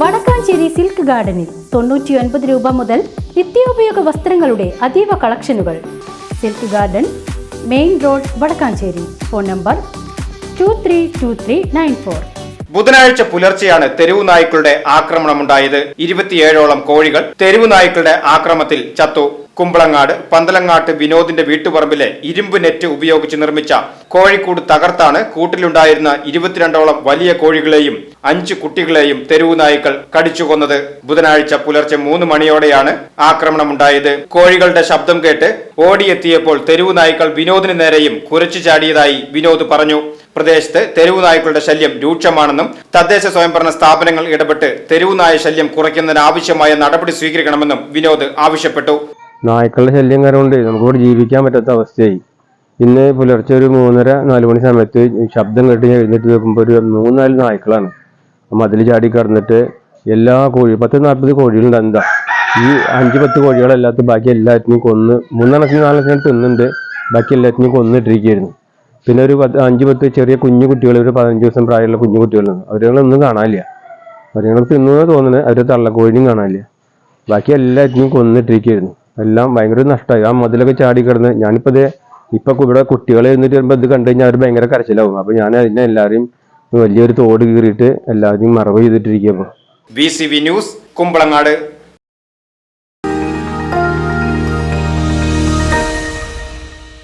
Vadakkanchery silk ഗാർഡനിൽ തൊണ്ണൂറ്റിയൊൻപത് രൂപ മുതൽ നിത്യോപയോഗ വസ്ത്രങ്ങളുടെ അതീവ കളക്ഷനുകൾ. Silk garden main road Vadakkanchery. Phone number two three two three nine four. ബുധനാഴ്ച പുലർച്ചെയാണ് തെരുവു നായ്ക്കളുടെ ആക്രമണമുണ്ടായത്. ഇരുപത്തിയേഴോളം കോഴികൾ തെരുവു നായ്ക്കളുടെ ആക്രമത്തിൽ ചത്തു. കുമ്പളങ്ങാട് പന്തലങ്ങാട്ട് വിനോദിന്റെ വീട്ടുപറമ്പിലെ ഇരുമ്പ് നെറ്റ് ഉപയോഗിച്ച് നിർമ്മിച്ച കോഴിക്കൂട് തകർത്താണ് കൂട്ടിലുണ്ടായിരുന്ന ഇരുപത്തിരണ്ടോളം വലിയ കോഴികളെയും അഞ്ച് കുട്ടികളെയും തെരുവു നായ്ക്കൾ കടിച്ചുകൊന്നത് ബുധനാഴ്ച പുലർച്ചെ മൂന്ന് മണിയോടെയാണ് ആക്രമണമുണ്ടായത്. കോഴികളുടെ ശബ്ദം കേട്ട് ഓടിയെത്തിയപ്പോൾ തെരുവു നായ്ക്കൾ വിനോദിന് നേരെയും കുരച്ചു ചാടിയതായി വിനോദ് പറഞ്ഞു. പ്രദേശത്ത് തെരുവു നായ്ക്കളുടെ ശല്യം രൂക്ഷമാണെന്നും തദ്ദേശ സ്വയംഭരണ സ്ഥാപനങ്ങൾ ഇടപെട്ട് തെരുവു നായ ശല്യം കുറയ്ക്കുന്നതിന് ആവശ്യമായ നടപടി സ്വീകരിക്കണമെന്നും വിനോദ് ആവശ്യപ്പെട്ടു. നായ്ക്കളുടെ ശല്യം കാരണം കൊണ്ട് നമുക്കിവിടെ ജീവിക്കാൻ പറ്റാത്ത അവസ്ഥയായി. ഇന്ന് പുലർച്ചെ ഒരു മൂന്നര നാല് മണി സമയത്ത് ശബ്ദം കേട്ട് ഞാൻ എഴുന്നേറ്റ് നോക്കുമ്പോൾ ഒരു മൂന്നാൽ നായ്ക്കളാണ്. മതിൽ ചാടി കടന്നിട്ട് എല്ലാ കോഴി പത്ത് നാൽപ്പത് കോഴികളുണ്ട് എന്താ. ഈ അഞ്ച് പത്ത് കോഴികളല്ലാത്ത ബാക്കി എല്ലാത്തിനും കൊന്ന് മൂന്നെണ്ണത്തിന് നാലെണ്ണത്തിന് തിന്നുന്നുണ്ട്. ബാക്കി എല്ലാത്തിനും കൊന്നിട്ടിരിക്കുകയായിരുന്നു. പിന്നെ ഒരു പത്ത് അഞ്ച് പത്ത് ചെറിയ കുഞ്ഞു കുട്ടികൾ ഒരു പതിനഞ്ച് ദിവസം പ്രായമുള്ള കുഞ്ഞു കുട്ടികളുണ്ട്. അവരുകളൊന്നും കാണാനില്ല. അവരുകൾ തിന്നു തോന്നുന്നത് അവരെ തള്ളക്കോഴിയും കാണാനില്ല. ബാക്കി എല്ലാത്തിനും കൊന്നിട്ടിരിക്കുകയായിരുന്നു. എല്ലാം ഭയങ്കര നഷ്ടമായി ആ മതിലൊക്കെ ചാടി കിടന്ന് ഞാനിപ്പോൾ ഇത് ഇപ്പൊ ഇവിടെ കുട്ടികൾ ഇരുന്നിട്ട് വരുമ്പോൾ ഇത് കണ്ടു കഴിഞ്ഞാൽ അവർ ഭയങ്കര കരച്ചിലാവും. അപ്പൊ ഞാൻ അതിനെ എല്ലാവരെയും വലിയൊരു തോട് കീറിയിട്ട് എല്ലാവരെയും മറവ് ചെയ്തിട്ടിരിക്കുക ന്യൂസ് കുമ്പളങ്ങാട്.